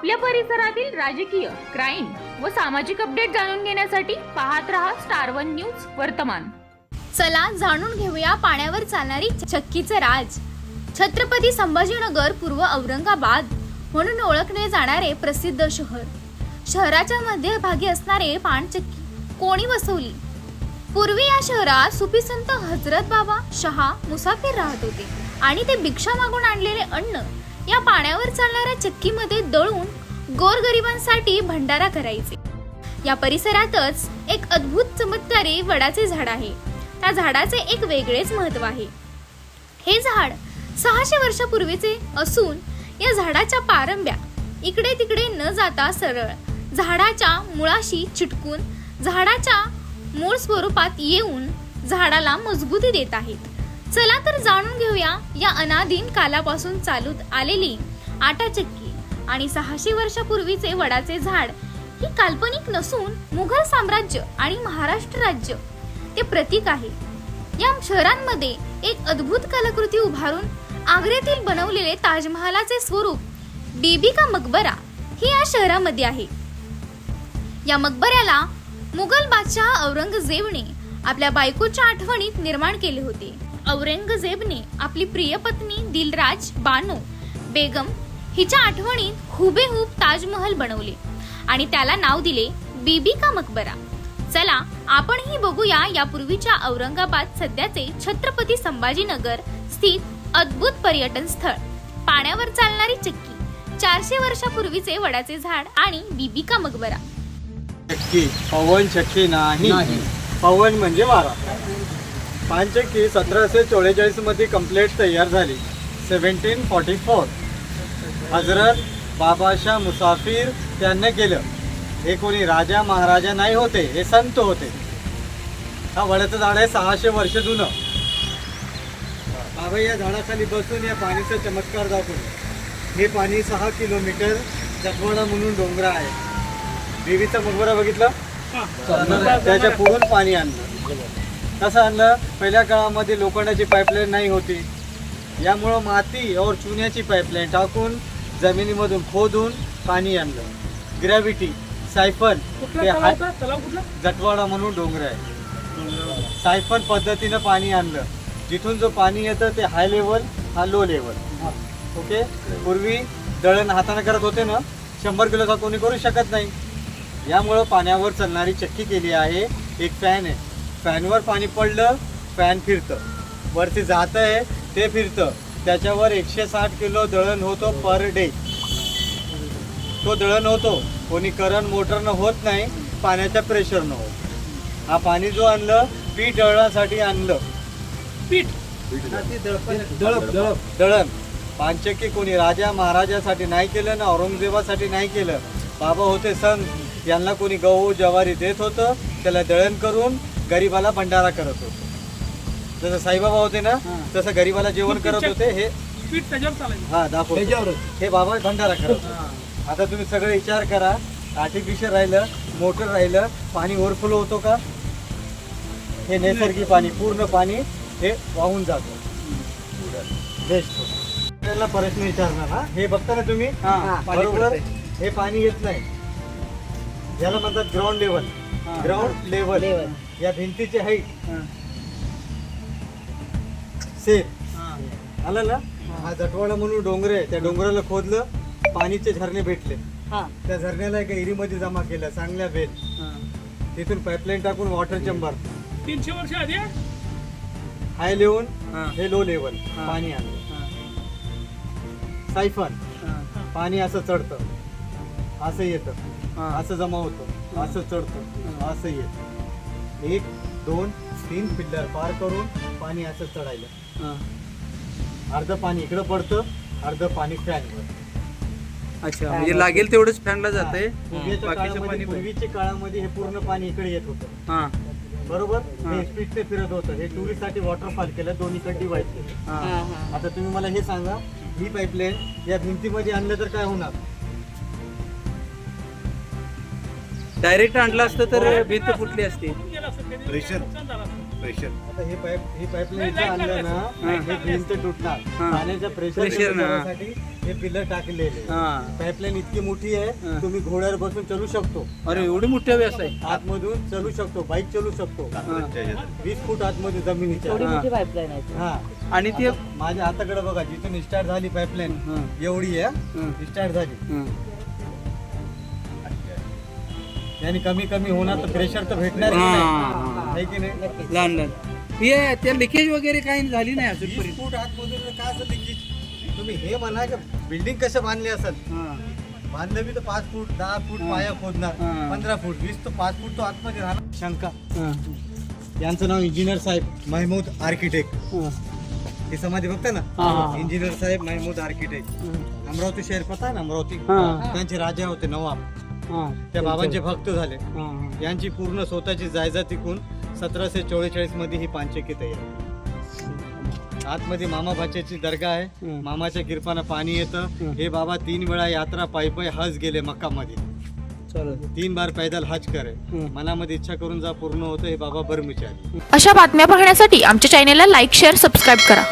आपल्या परिसरातील राजकीय क्राईम व सामाजिक अपडेट जाणून घेण्यासाठी पाहत रहा स्टार वन न्यूज वर्तमान. चला जाणून घेऊया पाण्यावर चालणारी चक्कीचं राज. छत्रपती संभाजीनगर पूर्व औरंगाबाद म्हणून ओळखले जाणारे प्रसिद्ध शहर. शहराच्या मध्यभागी असणारे पाणचक्की कोणी वसवली? पूर्वी या शहरात सुफी संत हजरत बाबा शहा मुसाफिर राहत होते आणि ते भिक्षा मागून आणलेले अन्न या पाण्यावर चालणाऱ्या चक्कीमध्ये दळून गोरगरिबांसाठी भंडारा करायचे. या परिसरातच एक अद्भुत चमत्कारी वडाचे झाड आहे. त्या झाडाचे एक वेगळेच महत्त्व आहे. हे झाड सहाशे वर्षापूर्वीचे असून या झाडाच्या पारंब्या इकडे तिकडे न जाता सरळ झाडाच्या मुळाशी चिटकून झाडाच्या मूळ स्वरूपात येऊन झाडाला मजबूती देत आहेत. चला तर जाणून घेऊया या अनादीन कालापासून चालूत आलेली आटाचक्की आणि सहाशे वर्षापूर्वीचे वडाचे झाड ही काल्पनिक नसून मुघल साम्राज्य आणि महाराष्ट्र राज्य. ते प्रतीक आहे. या शहरांमध्ये एक अद्भुत कलाकृती उभारून आग्र्यातील बनवलेले ताजमहालाचे स्वरूप बीबी का मकबरा हे या शहरामध्ये आहे. या मकबऱ्याला मुघल बादशाह औरंगजेबने आपल्या बायकोच्या आठवणीत निर्माण केले होते. औरंगजेबने आपली प्रिय पत्नी दिलराज बानो बेगम हिच्या आठवणीत हुबेहूब ताजमहल बनवले आणि त्याला नाव दिले बीबी का मकबरा. चला आपणही बघूया यापूर्वीच्या औरंगाबाद सध्याचे छत्रपती संभाजीनगर स्थित अद्भुत पर्यटन स्थळ. पाण्यावर चालणारी चक्की चारशे वर्षापूर्वीचे वडाचे झाड आणि बीबी का मकबरा. चक्की पवन चक्की नाही. पवन म्हणजे वारा. पानचक्की सतराशे चौवेचाळीसमध्ये कंप्लेट तयार झाली. Seventeen forty four Hazrat Babashah Musafir त्यांनी केलं हे कोणी राजा महाराजा नाही होते हे संत होते. हा वडाचं झाड आहे सहाशे वर्ष जुनं. बाबा या झाडाखाली बसून या पाणीचा चमत्कार दाखवून. हे पाणी सहा किलोमीटर जटवाडा म्हणून डोंगरा आहे. देवीचा मकबरा बघितलं? त्याच्या पुढून पाणी आणलं. कसं आणलं पहिल्या काळामध्ये लोखंडाची पाईपलाईन नाही होती. यामुळं माती और चुन्याची पाईपलाईन टाकून जमिनीमधून खोदून पाणी आणलं. ग्रॅव्हिटी सायफन ते हा जटवाडा म्हणून डोंगर आहे. सायफन पद्धतीनं पाणी आणलं. जिथून जो पाणी येतं ते हाय लेवल हा लो लेवल ओके पूर्वी दळण हाताने करत होते ना शंभर किलोचा कोणी करू शकत नाही. यामुळं पाण्यावर चालणारी चक्की केली आहे. एक फॅन आहे. फॅनवर पाणी पडलं फॅन फिरतं. वरती जात आहे ते फिरतं. त्याच्यावर एकशे साठ किलो दळण होतो पर डे. तो दळण होतो. कोणी करंट मोटरनं होत नाही पाण्याच्या प्रेशरनं होत हा पाणी जो आणलं पीठ दळण्यासाठी आणलं. पीठ. दळप दळप दळण. पानचक्की कोणी राजा महाराजासाठी नाही केलं ना औरंगजेबासाठी नाही केलं. बाबा होते संत. यांना कोणी गहू ज्वारी देत होतं त्याला दळण करून गरिबाला भंडारा करत होतं. जसं साईबाबा होते ना तसं गरिबाला जेवण करत होते हे पीठ त्याच्यावर चालायचं. हा दाखव हे बाबा भंडारा करत होते. आता तुम्ही सगळे विचार करा आर्टिफिशियल राहिलं मोटर राहिलं पाणी ओव्हरफ्लो होतो का? हे नैसर्गिक पाणी पूर्ण पाणी हे वाहून जातं. बेस्ट होतं. प्रश्न विचारणार हा? हे बघता ना तुम्ही? बरोबर? हे पाणी येत नाही. याला म्हणतात ग्राउंड लेवल ग्राउंड लेवल या भिंतीची हाईट सेम आलं ना? हा. जटवाडा म्हणून डोंगर आहे. त्या डोंगराला खोदलं पाणीचे झरणे भेटले. त्या झरण्याला एका इरीमध्ये जमा केलं चांगल्या बेल तिथून पाईपलाईन टाकून वॉटर चेंबर तीनशे वर्ष आधी? हाय लेवल हे. लो लेवल पाणी आणलं. सायफन पाणी असं चढतं. असं येतं. असं जमा होतं. असं चढतं. असं येतं. एक दोन तीन पिल्लर पार करून पाणी असं चढायलं. अर्ध पाणी इकडं पडतं अर्ध पाणी फॅनवर. अच्छा म्हणजे लागेल तेवढंच फॅनला जाते पूर्वीच्या बाकीचं काळामध्ये पाणी पूर्वीच्या काळामध्ये हे पूर्ण पाणी इकडे येत होतं. हा. बरोबर? हे. फिरत होतं. हे टुरिस्टसाठी वॉटरफॉल केलं दोन्हीकडे डिवाइड केलं. हा. आता तुम्ही मला हे सांगा ही पाईपलाईन या भिंतीमध्ये आणलं तर काय होणार? डायरेक्ट आणलं असतं तर भीत फुटली असती झालं असतं. आता हे पाईप ही पाईपलाईन आणलं ना हा. भिंत तुटणार हा. पाण्याच्या प्रेशर Pressure ना. करण्यासाठी हे पिल्लर टाकलेले हा पाईपलाईन इतकी मोठी आहे हा. तुम्ही घोड्यावर बसून चलू शकतो अरे एवढी मोठी व्यवसाय आतमधून चलू शकतो बाईक चलू शकतो वीस फूट आतमध्ये जमिनीच्या हा. हा आणि ते माझ्या हाताकडे बघा जिथून स्टार्ट झाली पाईपलाईन हा. एवढी आहे हा. स्टार्ट झाली हा. आणि कमी कमी होणार तर प्रेशर तर भेटणार हा. आहे की नाही लहान लहान हे त्या लिकेज वगैरे काही झाली नाही अजूनपर्यंत फूट आतमधून काय असं लिकेज तुम्ही हे म्हणा की बिल्डिंग कसं बांधली असेल हा. बांधलं बी तर पाच फूट दहा फूट. पाया खोदणार. पंधरा फूट वीस तर पाच फूट तो आतमध्ये राहणार शंका. यांचं नाव इंजिनियर साहेब महमूद आर्किटेक्ट हा. समाधी बघता ना. इंजिनियर साहेब महमूद आर्किटेक्ट अमरावती शहर पता ना अमरावती. त्यांचे राजा होते नवाब. त्या बाबांचे भक्त झाले. यांची पूर्ण स्वतःची जायजा तिकून सतराशे चौवेचाळीसमध्ये ही पानचक्की तयार आतमध्ये मामा भाच्याची दर्गा आहे. मामाच्या किरपानं पाणी येतं. हे बाबा तीन वेळा यात्रा पायी पायी हज गेले मक्कामध्ये. तीन बार पैदल हज करे. मनामध्ये इच्छा करून जा पूर्ण होतं हे बाबा बर्मिचारी अशा बातम्या पाहण्यासाठी आमच्या चॅनेलला लाईक शेअर सबस्क्राईब करा.